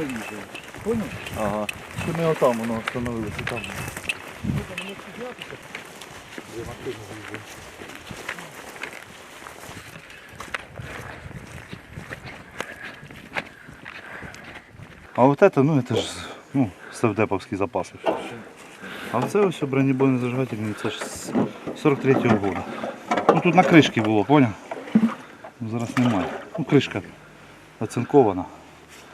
ми їздили. Поняв? Ага. Що ми отам воно встановилися там. А вот это, ну это ж ну, совдеповські запаси. А це ось бронебойний зажигательний, це ж з 43-го года. Ну тут на кришці було, поняв? Ну, Зараз немає. Ну кришка оцинкована.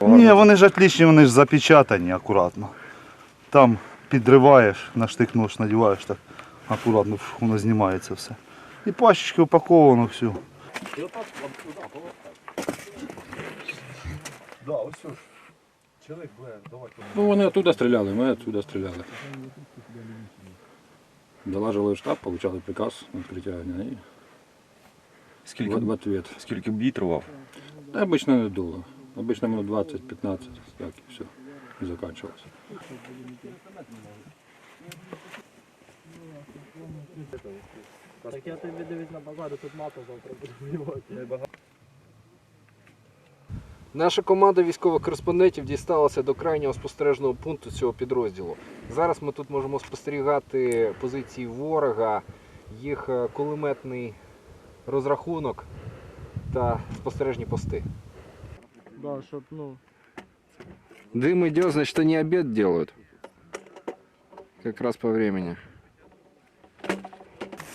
Ні, вони ж отличні, вони ж запечатані акуратно. Там підриваєш, на штик нож надіваєш так акуратно, воно знімається все. І пачечки упаковано все. Да, ось ж. Ну вони оттуда стріляли, ми оттуда стріляли. Долажили в штаб, получали приказ на відкриття огня і Скільки, в, в ответ. скільки бій тривав? Та обично не дуло. Обично минут 20-15, так і все. І закінчилося. Так я тобі дивись на базарі, тут мапа завтра буде воювати. Наша команда військових кореспондентів дісталася до крайнього спостережного пункту цього підрозділу. Зараз ми тут можемо спостерігати позиції ворога, їх е, кулеметний розрахунок та спостережні пости. Да, щоб, ну, Дым идет, значит они обед делают. Как раз по времени.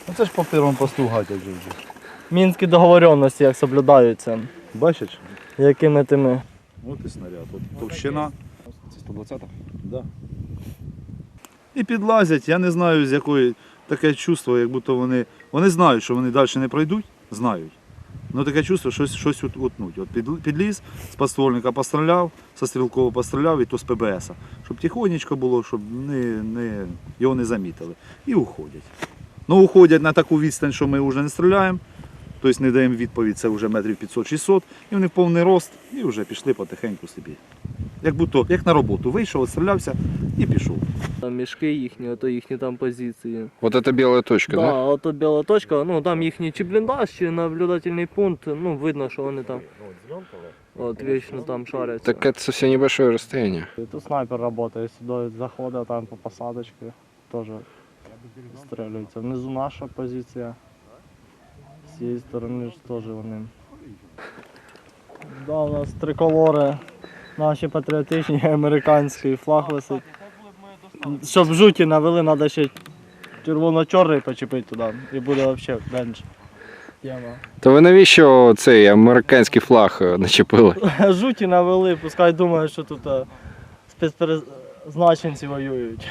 Ну це ж по первому посту гатять же вже. мінські договоренності як соблюдаються. Бачиш? Якими тими. От і снаряд. От товщина. Це 120 Да. І підлазять, я не знаю з якої таке чувство, як будто вони. Вони знають, що вони далі не пройдуть, знають. Ну таке чувство, що щось, утнуть. От під, підліз, з подствольника постріляв, со стрілкового постріляв і то з ПБС. Щоб тихонечко було, щоб не, не, його не замітили. І уходять. Ну, уходять на таку відстань, що ми вже не стріляємо. Тобто не даємо відповідь, це вже метрів 500-600, і вони повний рост, і вже пішли потихеньку собі. Як будто як на роботу вийшов, відстрілявся і пішов. Там мішки їхні, ото їхні там позиції. Вот это белая точка, Да, ото біла точка, ну там їхній чи бліндаж, чи наблюдательний пункт, ну видно, що вони там. От вічно там шаряться. это совсем небольшое расстояние. Тут снайпер працює, сюди заходить там по посадочці, теж стрілюється. Внизу наша позиція. З цієї сторони ж теж вони. Да, у нас триколори, наші патріотичні, американський флаг висить. Щоб жуті навели, треба ще червоно-чорний почепити туди. І буде взагалі бенч. Яма. То ви навіщо цей американський флаг е, начепили? Жуті навели, пускай думають, що тут е, спецперезначенці воюють.